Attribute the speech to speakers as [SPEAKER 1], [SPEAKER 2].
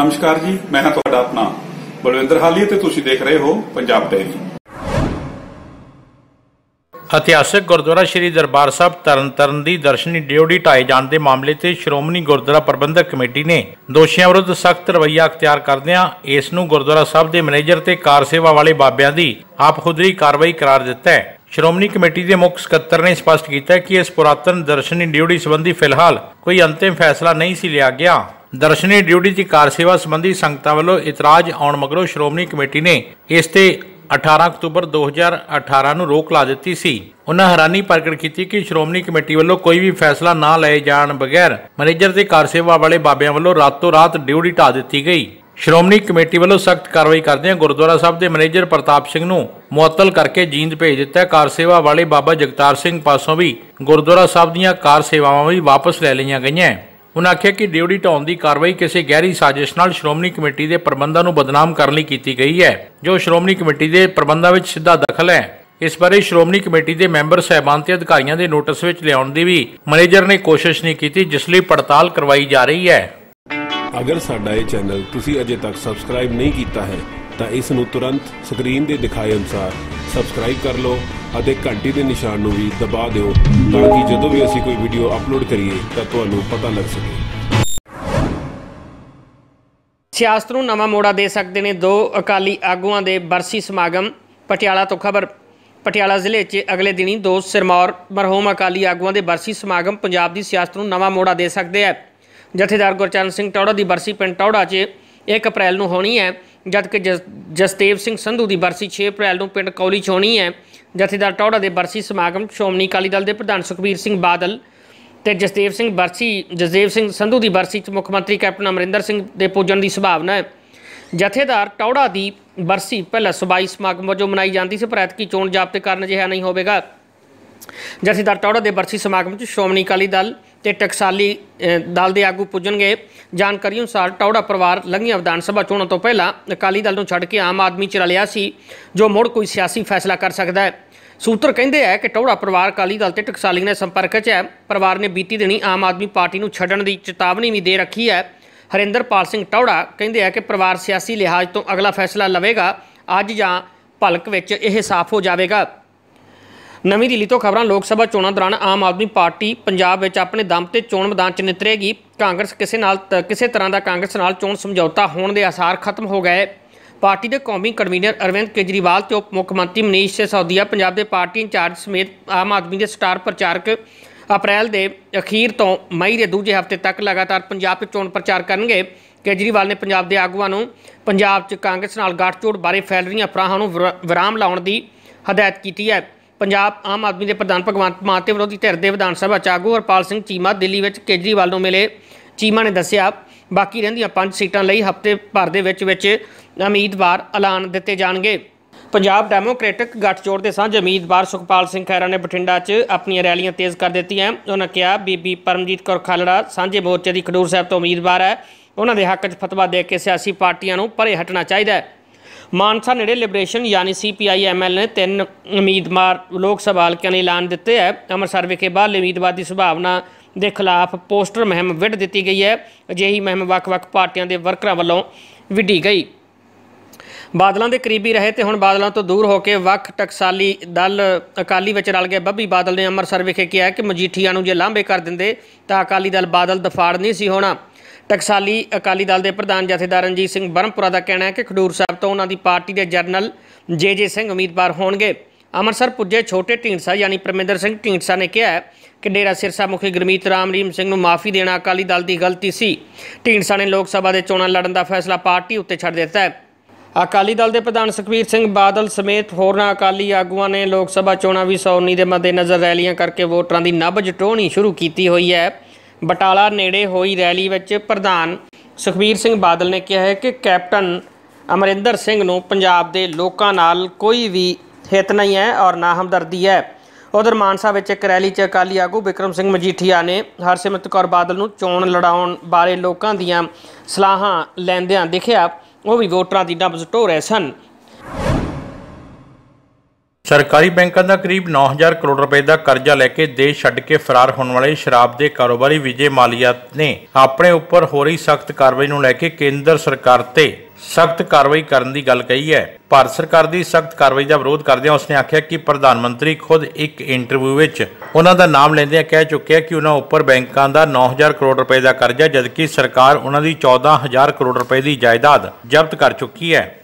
[SPEAKER 1] ਨਮਸਕਾਰ ਜੀ, ਮੈਂ ਹਾਂ ਤੁਹਾਡਾ ਆਪਣਾ ਬਲਵਿੰਦਰ ਹਾਲੀ ਤੇ ਤੁਸੀਂ ਦੇਖ ਰਹੇ ਹੋ ਪੰਜਾਬ ਡੈਰੀ
[SPEAKER 2] ਇਤਿਹਾਸਕ ਗੁਰਦੁਆਰਾ ਸ੍ਰੀ ਦਰਬਾਰ ਸਾਹਿਬ ਤਰਨਤਾਰਨ ਦੀ ਦਰਸ਼ਨੀ ਡਿਊਟੀ ਢਾਏ ਜਾਣ ਦੇ ਮਾਮਲੇ ਤੇ ਸ਼੍ਰੋਮਣੀ ਗੁਰਦੁਆਰਾ ਪ੍ਰਬੰਧਕ ਕਮੇਟੀ ਨੇ ਦੋਸ਼ੀਆਂ ਵਿਰੁੱਧ ਸਖਤ ਰਵੱਈਆ ਅਖਤਿਆਰ ਕਰਦਿਆਂ ਇਸ ਨੂੰ ਗੁਰਦੁਆਰਾ ਸਾਹਿਬ ਦੇ ਮੈਨੇਜਰ ਤੇ ਕਾਰ ਸੇਵਾ ਵਾਲੇ ਬਾਬਿਆਂ ਦੀ ਆਪਖੁਦਰੀ ਕਾਰਵਾਈ ਕਰਾਰ ਦਿੱਤਾ ਹੈ। ਸ਼੍ਰੋਮਣੀ ਕਮੇਟੀ ਦੇ ਮੁੱਖ ਸਕੱਤਰ ਨੇ ਸਪਸ਼ਟ ਕੀਤਾ ਕਿ ਇਸ ਪੁਰਾਤਨ ਦਰਸ਼ਨੀ ਡਿਊਟੀ ਸੰਬੰਧੀ ਫਿਲਹਾਲ ਕੋਈ ਅੰਤਿਮ ਫੈਸਲਾ ਨਹੀਂ ਸੀ ਲਿਆ ਗਿਆ। ਦਰਸ਼ਨੀ ਡਿਊਟੀ ਦੀ ਕਾਰ ਸੇਵਾ ਸੰਬੰਧੀ ਸੰਗਤਾਂ ਵੱਲੋਂ ਇਤਰਾਜ਼ ਆਉਣ ਮਗਰੋਂ ਸ਼੍ਰੋਮਣੀ ਕਮੇਟੀ ਨੇ ਇਸ ਤੇ 18 ਅਕਤੂਬਰ 2018 ਨੂੰ ਰੋਕ ਲਾ ਦਿੱਤੀ ਸੀ। ਉਹਨਾਂ ਹੈਰਾਨੀ ਪ੍ਰਗਟ ਕੀਤੀ ਕਿ ਸ਼੍ਰੋਮਣੀ ਕਮੇਟੀ ਵੱਲੋਂ ਕੋਈ ਵੀ ਫੈਸਲਾ ਨਾ ਲਏ ਜਾਣ ਬਗੈਰ ਮੈਨੇਜਰ ਤੇ ਕਾਰ ਸੇਵਾ ਵਾਲੇ ਬਾਬਿਆਂ ਵੱਲੋਂ ਰਾਤੋਂ ਰਾਤ ਡਿਊਟੀ ਢਾ ਦਿੱਤੀ ਗਈ। ਸ਼੍ਰੋਮਣੀ ਕਮੇਟੀ ਵੱਲੋਂ ਸਖਤ ਕਾਰਵਾਈ ਕਰਦਿਆਂ ਗੁਰਦੁਆਰਾ ਸਾਹਿਬ ਦੇ ਮੈਨੇਜਰ ਪ੍ਰਤਾਪ ਸਿੰਘ ਨੂੰ ਮੁਅੱਤਲ ਕਰਕੇ ਜੀਂਦ ਭੇਜ ਦਿੱਤਾ। ਕਾਰ ਸੇਵਾ ਵਾਲੇ ਬਾਬਾ ਜਗਤਾਰ ਸਿੰਘ ਪਾਸੋਂ ਵੀ ਗੁਰਦੁਆਰਾ ਸਾਹਿਬ ਦੀਆਂ ਕਾਰ ਸੇਵਾਵਾਂ ਵੀ ਵਾਪਸ ਲੈ ਲਈਆਂ ਗਈਆਂ। ਉਨ੍ਹਾਂ ਆਖਿਆ ਕਿ ਡਿਊਟੀ ਢਾਉਣ ਦੀ ਕਾਰਵਾਈ ਕਿਸੇ ਗਹਿਰੀ ਸਾਜ਼ਿਸ਼ ਨਾਲ ਸ਼੍ਰੋਮਣੀ ਕਮੇਟੀ ਦੇ ਪ੍ਰਬੰਧਾਂ ਨੂੰ ਬਦਨਾਮ ਕਰਨ ਲਈ ਕੀਤੀ ਗਈ ਹੈ। ਜੋ ਸ਼੍ਰੋਮਣੀ ਕਮੇਟੀ ਦੇ ਪ੍ਰਬੰਧਾਂ ਵਿੱਚ ਸਿੱਧਾ ਦਖਲ ਹੈ, ਇਸ ਬਾਰੇ ਸ਼੍ਰੋਮਣੀ ਕਮੇਟੀ ਦੇ ਮੈਂਬਰ, ਸਹਿਬਾਨ ਤੇ ਅਧਿਕਾਰੀਆਂ ਦੇ ਨੋਟਿਸ ਵਿੱਚ ਲਿਆਉਣ ਦੀ ਵੀ ਮੈਨੇਜਰ ਨੇ ਕੋਸ਼ਿਸ਼ ਨਹੀਂ ਕੀਤੀ, ਜਿਸ ਲਈ ਪੜਤਾਲ ਕਰਵਾਈ ਜਾ ਰਹੀ ਹੈ।
[SPEAKER 3] ਅਗਰ ਸਾਡਾ ਇਹ ਚੈਨਲ ਤੁਸੀਂ ਅਜੇ ਤੱਕ ਸਬਸਕ੍ਰਾਈਬ ਨਹੀਂ ਕੀਤਾ ਹੈ ਤਾਂ ਇਸ ਨੂੰ ਤੁਰੰਤ ਸਕਰੀਨ ਦੇ ਦਿਖਾਏ ਅਨੁਸਾਰ ਸਬਸਕ੍ਰਾਈਬ ਕਰ ਲਓ ਅਤੇ ਘੰਟੀ ਦੇ ਨਿਸ਼ਾਨ ਨੂੰ ਵੀ ਦਬਾ ਦਿਓ ਤਾਂ ਕਿ ਜਦੋਂ ਵੀ ਅਸੀਂ ਕੋਈ ਵੀਡੀਓ ਅਪਲੋਡ ਕਰੀਏ ਤਾਂ ਤੁਹਾਨੂੰ ਪਤਾ ਲੱਗ ਸਕੇ।
[SPEAKER 4] ਸਿਆਸਤ ਨੂੰ ਨਵਾਂ ਮੋੜਾ ਦੇ ਸਕਦੇ ਨੇ ਦੋ ਅਕਾਲੀ ਆਗੂਆਂ ਦੇ ਬਰਸੀ ਸਮਾਗਮ, ਪਟਿਆਲਾ ਤੋਂ ਖਬਰ। ਪਟਿਆਲਾ ਜ਼ਿਲ੍ਹੇ 'ਚ ਅਗਲੇ ਦਿਨੀ ਦੋ ਸਿਰਮੌਰ ਮਰਹੂਮ ਅਕਾਲੀ ਆਗੂਆਂ ਦੇ ਬਰਸੀ ਸਮਾਗਮ ਪੰਜਾਬ ਦੀ ਸਿਆਸਤ ਨੂੰ ਨਵਾਂ ਮੋੜਾ ਦੇ ਸਕਦੇ ਹੈ। ਜਥੇਦਾਰ ਗੁਰਚਰਨ ਸਿੰਘ ਟੌੜਾ ਦੀ ਬਰਸੀ ਪਿੰਡ ਟੌੜਾ 'ਚ 1 ਅਪ੍ਰੈਲ ਨੂੰ ਹੋਣੀ ਹੈ ਜਦਕਿ ਜਸ- ਜਸਦੇਵ ਸਿੰਘ ਸੰਧੂ ਦੀ ਬਰਸੀ 6 ਅਪ੍ਰੈਲ ਨੂੰ ਪਿੰਡ ਕੌਲੀ 'ਚ ਹੋਣੀ ਹੈ। ਜਥੇਦਾਰ ਟੌੜਾ ਦੇ ਬਰਸੀ ਸਮਾਗਮ ਸ਼੍ਰੋਮਣੀ ਅਕਾਲੀ ਦਲ ਦੇ ਪ੍ਰਧਾਨ ਸੁਖਬੀਰ ਸਿੰਘ ਬਾਦਲ ਤੇ ਜਸਦੇਵ ਸਿੰਘ ਬਰਸੀ, ਜਸਦੇਵ ਸਿੰਘ ਸੰਧੂ ਦੀ ਬਰਸੀ 'ਚ ਮੁੱਖ ਮੰਤਰੀ ਕੈਪਟਨ ਅਮਰਿੰਦਰ ਸਿੰਘ ਦੇ ਪੁੱਜਣ ਦੀ ਸੰਭਾਵਨਾ ਹੈ। ਜਥੇਦਾਰ ਟੌੜਾ ਦੀ ਬਰਸੀ ਪਹਿਲਾਂ ਸੁਬਾਈ ਸਮਾਗਮ ਵਜੋਂ ਮਨਾਈ ਜਾਂਦੀ ਸੀ, ਪਰ ਐਤਕੀ ਚੋਣ ਜਾਬਤੇ ਕਾਰਨ ਅਜਿਹਾ ਨਹੀਂ ਹੋਵੇਗਾ। ਜਥੇਦਾਰ ਟੌੜਾ ਦੇ ਬਰਸੀ ਸਮਾਗਮ 'ਚ ਸ਼੍ਰੋਮਣੀ ਅਕਾਲੀ ਦਲ ਤੇ ਟਕਸਾਲੀ ਦਲ ਦੇ ਆਗੂ ਪੁੱਜਣਗੇ। ਜਾਣਕਾਰੀ ਅਨੁਸਾਰ ਟੌੜਾ ਪਰਿਵਾਰ ਲੰਘੀਆਂ ਵਿਧਾਨ ਸਭਾ ਚੋਣਾਂ ਤੋਂ ਪਹਿਲਾਂ ਅਕਾਲੀ ਦਲ ਨੂੰ ਛੱਡ ਕੇ ਆਮ ਆਦਮੀ 'ਚ ਰਲਿਆ ਸੀ, ਜੋ ਮੁੜ ਕੋਈ ਸਿਆਸੀ ਫੈਸਲਾ ਕਰ ਸਕਦਾ ਹੈ। ਸੂਤਰ ਕਹਿੰਦੇ ਹੈ ਕਿ ਟੌੜਾ ਪਰਿਵਾਰ ਅਕਾਲੀ ਦਲ ਤੇ ਟਕਸਾਲੀ ਨੇ ਸੰਪਰਕ 'ਚ ਹੈ। ਪਰਿਵਾਰ ਨੇ ਬੀਤੀ ਦਿਨੀ ਆਮ ਆਦਮੀ ਪਾਰਟੀ ਨੂੰ ਛੱਡਣ ਦੀ ਚੇਤਾਵਨੀ ਵੀ ਦੇ ਰੱਖੀ ਹੈ। ਹਰਿੰਦਰਪਾਲ ਸਿੰਘ ਟੌੜਾ ਕਹਿੰਦੇ ਹੈ ਕਿ ਪਰਿਵਾਰ ਸਿਆਸੀ ਲਿਹਾਜ਼ ਤੋਂ ਅਗਲਾ ਫੈਸਲਾ ਲਵੇਗਾ। ਅੱਜ ਜਾਂ ਭਲਕ ਵਿੱਚ ਇਹ ਸਾਫ਼ ਹੋ ਜਾਵੇਗਾ। ਨਵੀਂ ਦਿੱਲੀ ਤੋਂ ਖਬਰਾਂ, ਲੋਕ ਸਭਾ ਚੋਣਾਂ ਦੌਰਾਨ ਆਮ ਆਦਮੀ ਪਾਰਟੀ ਪੰਜਾਬ ਵਿੱਚ ਆਪਣੇ ਦਮ ਤੇ ਚੋਣ ਮੈਦਾਨ 'ਚ ਨਿਤਰੇਗੀ। ਕਾਂਗਰਸ ਕਿਸੇ ਨਾਲ ਤ- ਕਿਸੇ ਤਰ੍ਹਾਂ ਦਾ ਕਾਂਗਰਸ ਨਾਲ ਚੋਣ ਸਮਝੌਤਾ ਹੋਣ ਦੇ ਆਸਾਰ ਖਤਮ ਹੋ ਗਏ। ਪਾਰਟੀ ਦੇ ਕੌਮੀ ਕਨਵੀਨਰ ਅਰਵਿੰਦ ਕੇਜਰੀਵਾਲ ਤੇ ਉਪ ਮੁੱਖ ਮੰਤਰੀ ਮਨੀਸ਼ ਸਿਸੋਦੀਆ ਪੰਜਾਬ ਦੇ ਪਾਰਟੀ ਇੰਚਾਰਜ ਸਮੇਤ ਆਮ ਆਦਮੀ ਦੇ ਸਟਾਰ ਪ੍ਰਚਾਰਕ ਅਪ੍ਰੈਲ ਦੇ ਅਖੀਰ ਤੋਂ ਮਈ ਦੇ ਦੂਜੇ ਹਫ਼ਤੇ ਤੱਕ ਲਗਾਤਾਰ ਪੰਜਾਬ 'ਚ ਚੋਣ ਪ੍ਰਚਾਰ ਕਰਨਗੇ। ਕੇਜਰੀਵਾਲ ਨੇ ਪੰਜਾਬ ਦੇ ਆਗੂਆਂ ਨੂੰ ਪੰਜਾਬ 'ਚ ਕਾਂਗਰਸ ਨਾਲ ਗੱਠਜੋੜ ਬਾਰੇ ਫੈਲ ਰਹੀਆਂ ਅਫਵਾਹਾਂ ਨੂੰ ਵਿਰਾ- ਵਿਰਾਮ ਲਾਉਣ ਦੀ ਹਦਾਇਤ ਕੀਤੀ ਹੈ। ਪੰਜਾਬ ਆਮ ਆਦਮੀ ਦੇ ਪ੍ਰਧਾਨ ਭਗਵੰਤ ਮਾਨ ਤੇ ਵਿਰੋਧੀ ਧਿਰ ਦੇ ਵਿਧਾਨ ਸਭਾ ਚਾਗੂ ਹਰਪਾਲ ਸਿੰਘ ਚੀਮਾ ਦਿੱਲੀ ਵਿੱਚ ਕੇਜਰੀਵਾਲ ਨੂੰ ਮਿਲੇ। ਚੀਮਾ ਨੇ ਦੱਸਿਆ, ਬਾਕੀ ਰਹਿੰਦੀਆਂ ਪੰਜ ਸੀਟਾਂ ਲਈ ਹਫ਼ਤੇ ਭਰ ਦੇ ਵਿੱਚ ਵਿੱਚ ਉਮੀਦਵਾਰ ਐਲਾਨ ਦਿੱਤੇ ਜਾਣਗੇ। ਪੰਜਾਬ ਡੈਮੋਕ੍ਰੈਟਿਕ ਗੱਠਜੋੜ ਦੇ ਸਾਂਝੇ ਉਮੀਦਵਾਰ ਸੁਖਪਾਲ ਸਿੰਘ ਖਹਿਰਾ ਨੇ ਬਠਿੰਡਾ 'ਚ ਆਪਣੀਆਂ ਰੈਲੀਆਂ ਤੇਜ਼ ਕਰ ਦਿੱਤੀਆਂ। ਉਹਨਾਂ ਕਿਹਾ, ਬੀਬੀ ਪਰਮਜੀਤ ਕੌਰ ਖਾਲੜਾ ਸਾਂਝੇ ਮੋਰਚੇ ਦੀ ਖਡੂਰ ਸਾਹਿਬ ਤੋਂ ਉਮੀਦਵਾਰ ਹੈ। ਉਹਨਾਂ ਦੇ ਹੱਕ 'ਚ ਫਤਵਾ ਦੇ ਕੇ ਸਿਆਸੀ ਪਾਰਟੀਆਂ ਨੂੰ ਪਰੇ ਹਟਣਾ ਚਾਹੀਦਾ ਹੈ। ਮਾਨਸਾ ਨੇੜੇ ਲਿਬਰੇਸ਼ਨ ਯਾਨੀ ਸੀਪੀਆਈ ਐਮਐਲ ਨੇ ਤਿੰਨ ਉਮੀਦਵਾਰ ਲੋਕ ਸਭਾ ਹਲਕਿਆਂ ਲਈ ਐਲਾਨ ਦਿੱਤੇ ਹੈ। ਅੰਮ੍ਰਿਤਸਰ ਵਿਖੇ ਬਾਹਰਲੇ ਉਮੀਦਵਾਰ ਦੀ ਸੰਭਾਵਨਾ ਦੇ ਖਿਲਾਫ ਪੋਸਟਰ ਮੁਹਿੰਮ ਵਿੱਢ ਦਿੱਤੀ ਗਈ ਹੈ। ਅਜਿਹੀ ਮੁਹਿੰਮ ਵੱਖ-ਵੱਖ ਪਾਰਟੀਆਂ ਦੇ ਵਰਕਰਾਂ ਵੱਲੋਂ ਵਿੱਢੀ ਗਈ। ਬਾਦਲਾਂ ਦੇ ਕਰੀਬੀ ਰਹੇ ਤੇ ਹੁਣ ਬਾਦਲਾਂ ਤੋਂ ਦੂਰ ਹੋ ਕੇ ਵੱਖ ਟਕਸਾਲੀ ਦਲ ਅਕਾਲੀ ਵਿੱਚ ਰਲ ਗਏ। ਬੱਬੀ ਬਾਦਲ ਨੇ ਅੰਮ੍ਰਿਤਸਰ ਵਿਖੇ ਕਿਹਾ ਕਿ ਮਜੀਠੀਆ ਨੂੰ ਜੇ ਲਾਂਭੇ ਕਰ ਦਿੰਦੇ ਤਾਂ ਅਕਾਲੀ ਦਲ ਬਾਦਲ ਦਫਾੜ ਨਹੀਂ ਸੀ ਹੋਣਾ। ਟਕਸਾਲੀ ਅਕਾਲੀ ਦਲ ਦੇ ਪ੍ਰਧਾਨ ਜਥੇਦਾਰ ਰਣਜੀਤ ਸਿੰਘ ਬਰਮਪੁਰਾ ਦਾ ਕਹਿਣਾ ਹੈ ਕਿ ਖਡੂਰ ਸਾਹਿਬ ਤੋਂ ਉਹਨਾਂ ਦੀ ਪਾਰਟੀ ਦੇ ਜਰਨਲ ਜੇ ਜੇ ਸਿੰਘ ਉਮੀਦਵਾਰ ਹੋਣਗੇ। ਅੰਮ੍ਰਿਤਸਰ ਪੁੱਜੇ ਛੋਟੇ ਢੀਂਡਸਾ ਯਾਨੀ ਪਰਮਿੰਦਰ ਸਿੰਘ ਢੀਂਡਸਾ ਨੇ ਕਿਹਾ ਕਿ ਡੇਰਾ ਸਿਰਸਾ ਮੁਖੀ ਗੁਰਮੀਤ ਰਾਮ ਰੀਮ ਸਿੰਘ ਨੂੰ ਮਾਫੀ ਦੇਣਾ ਅਕਾਲੀ ਦਲ ਦੀ ਗਲਤੀ ਸੀ। ਢੀਂਡਸਾ ਨੇ ਲੋਕ ਸਭਾ ਦੇ ਚੋਣਾਂ ਲੜਨ ਦਾ ਫੈਸਲਾ ਪਾਰਟੀ ਉੱਤੇ ਛੱਡ ਦਿੱਤਾ ਹੈ। ਅਕਾਲੀ ਦਲ ਦੇ ਪ੍ਰਧਾਨ ਸੁਖਬੀਰ ਸਿੰਘ ਬਾਦਲ ਸਮੇਤ ਹੋਰਨਾਂ ਅਕਾਲੀ ਆਗੂਆਂ ਨੇ ਲੋਕ ਸਭਾ ਚੋਣਾਂ 2019 ਦੇ ਮੱਦੇਨਜ਼ਰ ਰੈਲੀਆਂ ਕਰਕੇ ਵੋਟਰਾਂ ਦੀ ਨਬਜ਼ ਟੋਹਣੀ ਸ਼ੁਰੂ ਕੀਤੀ ਹੋਈ ਹੈ। ਬਟਾਲਾ ਨੇੜੇ ਹੋਈ ਰੈਲੀ ਵਿੱਚ ਪ੍ਰਧਾਨ ਸੁਖਬੀਰ ਸਿੰਘ ਬਾਦਲ ਨੇ ਕਿਹਾ ਹੈ ਕਿ ਕੈਪਟਨ ਅਮਰਿੰਦਰ ਸਿੰਘ ਨੂੰ ਪੰਜਾਬ ਦੇ ਲੋਕਾਂ ਨਾਲ ਕੋਈ ਵੀ ਹਿੱਤ ਨਹੀਂ ਹੈ ਔਰ ਨਾ ਹਮਦਰਦੀ ਹੈ। ਉਧਰ ਮਾਨਸਾ ਵਿੱਚ ਇੱਕ ਰੈਲੀ 'ਚ ਅਕਾਲੀ ਆਗੂ ਵਿਕਰਮ ਸਿੰਘ ਮਜੀਠੀਆ ਨੇ ਹਰਸਿਮਰਤ ਕੌਰ ਬਾਦਲ ਨੂੰ ਚੋਣ ਲੜਾਉਣ ਬਾਰੇ ਲੋਕਾਂ ਦੀਆਂ ਸਲਾਹਾਂ ਲੈਂਦਿਆਂ ਦਿਖਿਆ। ਉਹ ਵੀ ਵੋਟਰਾਂ ਦੀ ਨਬਜ਼ ਢੋ ਰਹੇ ਸਨ।
[SPEAKER 2] ਸਰਕਾਰੀ ਬੈਂਕਾਂ ਦਾ ਕਰੀਬ 9000 ਕਰੋੜ ਰੁਪਏ ਦਾ ਕਰਜ਼ਾ ਲੈ ਕੇ ਦੇਸ਼ ਛੱਡ ਕੇ ਫਰਾਰ ਹੋਣ ਵਾਲੇ ਸ਼ਰਾਬ ਦੇ ਕਾਰੋਬਾਰੀ ਵਿਜੇ ਮਾਲੀਆ ਨੇ ਆਪਣੇ ਉੱਪਰ ਹੋ ਰਹੀ ਸਖਤ ਕਾਰਵਾਈ ਨੂੰ ਲੈ ਕੇ ਕੇਂਦਰ ਸਰਕਾਰ ਤੇ ਸਖਤ ਕਾਰਵਾਈ ਕਰਨ ਦੀ ਗੱਲ ਕਹੀ ਹੈ। ਭਾਰਤ ਸਰਕਾਰ ਦੀ ਸਖਤ ਕਾਰਵਾਈ ਦਾ ਵਿਰੋਧ ਕਰਦਿਆਂ ਉਸਨੇ ਆਖਿਆ ਕਿ ਪ੍ਰਧਾਨ ਮੰਤਰੀ ਖੁਦ ਇੱਕ ਇੰਟਰਵਿਊ ਵਿੱਚ ਉਹਨਾਂ ਦਾ ਨਾਮ ਲੈਂਦਿਆਂ ਕਹਿ ਚੁੱਕਿਆ ਕਿ ਉਹਨਾਂ ਉੱਪਰ ਬੈਂਕਾਂ ਦਾ 9000 ਕਰੋੜ ਰੁਪਏ ਦਾ ਕਰਜ਼ਾ, ਜਦਕਿ ਸਰਕਾਰ ਉਹਨਾਂ ਦੀ 14000 ਕਰੋੜ ਰੁਪਏ ਦੀ ਜਾਇਦਾਦ ਜ਼ਬਤ ਕਰ ਚੁੱਕੀ ਹੈ।